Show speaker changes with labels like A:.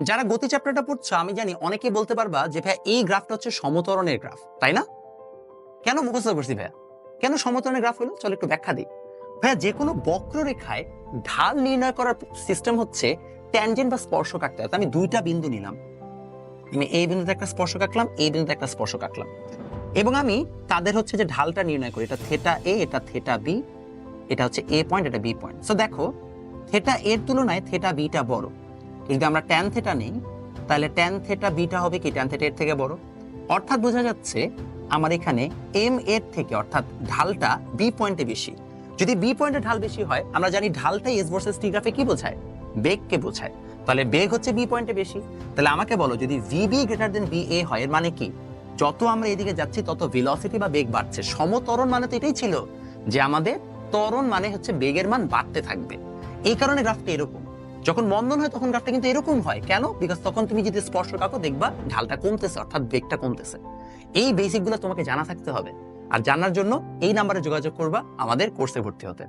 A: যারা গতি চ্যাপ্টারটা পড়ছো, আমি জানি অনেকেই বলতে পারবা যে ভাই এই গ্রাফটা হচ্ছে সমতরণের গ্রাফ তাই না? কেন মুখস্থ করছি, ভাইয়া? কেন সমতরণের গ্রাফ হলো? চলো একটু ব্যাখ্যা দিই। ভাইয়া, যে কোনো বক্ররেখায় ঢাল নির্ণয় করার সিস্টেম হচ্ছে ট্যানজেন্ট বা স্পর্শক আঁকতে হয়। আমি দুইটা বিন্দু নিলাম। আমি এই বিন্দুতে একটা স্পর্শক আঁকলাম, এই বিন্দুতে একটা স্পর্শক আঁকলাম। এবং আমি তাদের হচ্ছে যে ঢালটা নির্ণয় করি। এটা থেটা এ এটা থেটা বি এটা হচ্ছে এ পয়েন্ট এটা বি পয়েন্ট সো দেখো থেটা এর তুলনায় থেটা বিটা বড়। যদি আমরা ট্যান থেটা নেই, তাহলে ট্যান থেটা বিটা হবে কি? ট্যান থেটা এর থেকে বড়। অর্থাৎ বোঝা যাচ্ছে আমার এখানে এম এর থেকে, অর্থাৎ ঢালটা বি পয়েন্টে বেশি। যদি বি পয়েন্টে ঢাল বেশি হয়, আমরা জানি ঢালটা এস ভার্সেস টি গ্রাফে কি বোঝায়? বেগকে বোঝায়। তাহলে বেগ হচ্ছে বি পয়েন্টে বেশি। তাহলে আমাকে বলো, যদি V B greater then B A হয়, এর মানে কি? যত আমরা এদিকে যাচ্ছি, তত ভেলোসিটি বা বেগ বাড়ছে। সমতরণ মানে তো এটাই ছিল যে আমাদের ত্বরণ মানে হচ্ছে বেগের মান বাড়তে থাকবে। এই কারণে গ্রাফটা এরকম। যখন মন্দন হয়, তখন গাছটা কিন্তু এরকম হয়। কেন? বিকজ তখন তুমি যদি স্পর্শ কাকো, দেখবা ঢালটা কমতেছে, অর্থাৎ বেগটা কমতেছে। এই বেসিকগুলো তোমাকে জানা থাকতে হবে। আর জানার জন্য এই নাম্বারে যোগাযোগ করবা আমাদের কোর্সে ভর্তি হতে।